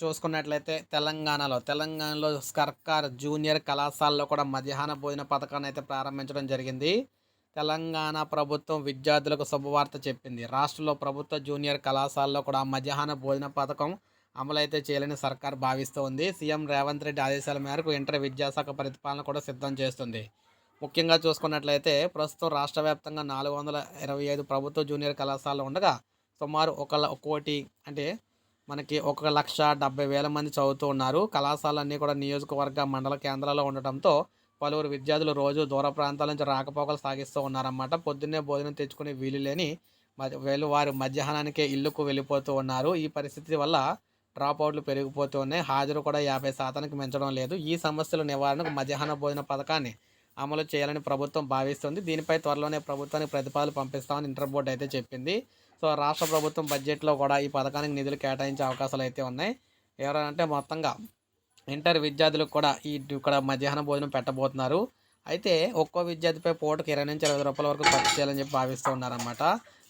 చూసుకున్నట్లయితే తెలంగాణలో తెలంగాణలో సర్కార్ జూనియర్ కళాశాలలో కూడా మధ్యాహ్న భోజన పథకాన్ని అయితే ప్రారంభించడం జరిగింది. తెలంగాణ ప్రభుత్వం విద్యార్థులకు శుభవార్త చెప్పింది. రాష్ట్రంలో ప్రభుత్వ జూనియర్ కళాశాలలో కూడా మధ్యాహ్న భోజన పథకం అమలైతే చేయాలని సర్కార్ భావిస్తోంది. సీఎం రేవంత్ రెడ్డి ఆదేశాల మేరకు ఇంటర్ విద్యాశాఖ ప్రతిపాలన కూడా సిద్ధం చేస్తుంది. ముఖ్యంగా చూసుకున్నట్లయితే ప్రస్తుతం రాష్ట్ర వ్యాప్తంగా నాలుగు వందల ఇరవై ఐదు ప్రభుత్వ జూనియర్ కళాశాలలు ఉండగా సుమారు ఒక కోటి అంటే మనకి ఒక లక్ష డెబ్బై వేల మంది చదువుతూ ఉన్నారు. కళాశాలన్నీ కూడా నియోజకవర్గ మండల కేంద్రాల్లో ఉండటంతో పలువురు విద్యార్థులు రోజు దూర ప్రాంతాల నుంచి రాకపోకలు సాగిస్తూ ఉన్నారన్నమాట. పొద్దున్నే భోజనం తెచ్చుకునే వీలు లేని మ- వీళ్ళు వారు మధ్యాహ్నానికే ఇల్లుకు వెళ్ళిపోతూ ఉన్నారు. ఈ పరిస్థితి వల్ల డ్రాప్ అవుట్లు పెరిగిపోతూ ఉన్నాయి. హాజరు కూడా యాభై శాతానికి పెంచడం లేదు. ఈ సమస్యల నివారణకు మధ్యాహ్న భోజన పథకాన్ని అమలు చేయాలని ప్రభుత్వం భావిస్తుంది. దీనిపై త్వరలోనే ప్రభుత్వానికి ప్రతిపాదనలు పంపిస్తామని ఇంటర్ బోర్డు అయితే చెప్పింది. సో రాష్ట్ర ప్రభుత్వం బడ్జెట్లో కూడా ఈ పథకానికి నిధులు కేటాయించే అవకాశాలు అయితే ఉన్నాయి. ఎవరంటే మొత్తంగా ఇంటర్ విద్యార్థులకు కూడా ఈ ఇక్కడ మధ్యాహ్న భోజనం పెట్టబోతున్నారు. అయితే ఒక్కో విద్యార్థిపై పూటకు ఇరవై నుంచి ఇరవై రూపాయల వరకు ఖర్చు చేయాలని చెప్పి భావిస్తున్నారన్నమాట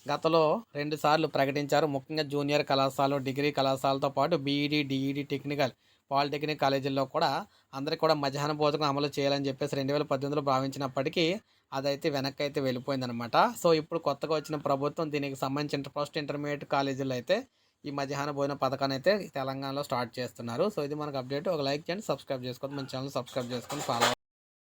గతంలో రెండుసార్లు ప్రకటించారు. ముఖ్యంగా జూనియర్ కళాశాలలు డిగ్రీ కళాశాలతో పాటు బీఈడి డిఈడి టెక్నికల్ పాలిటెక్నిక్ కాలేజీల్లో కూడా అందరికీ కూడా మధ్యాహ్న భోజనం అమలు చేయాలని చెప్పేసి రెండు వేల పద్దెనిమిదిలో భావించినప్పటికీ అదైతే వెనక్కి అయితే వెళ్ళిపోయిందనమాట సో ఇప్పుడు కొత్తగా వచ్చిన ప్రభుత్వం దీనికి సంబంధించిన ఫస్ట్ ఇంటర్మీడియట్ కాలేజీలో అయితే ఈ మధ్యాహ్న భోజన పథకాన్ని అయితే తెలంగాణలో స్టార్ట్ చేస్తున్నారు. సో ఇది మనకు అప్డేట్. ఒక లైక్ చేయండి సబ్స్క్రైబ్ చేసుకోండి మన ఛానల్ సబ్స్క్రైబ్ చేసుకొని ఫాలో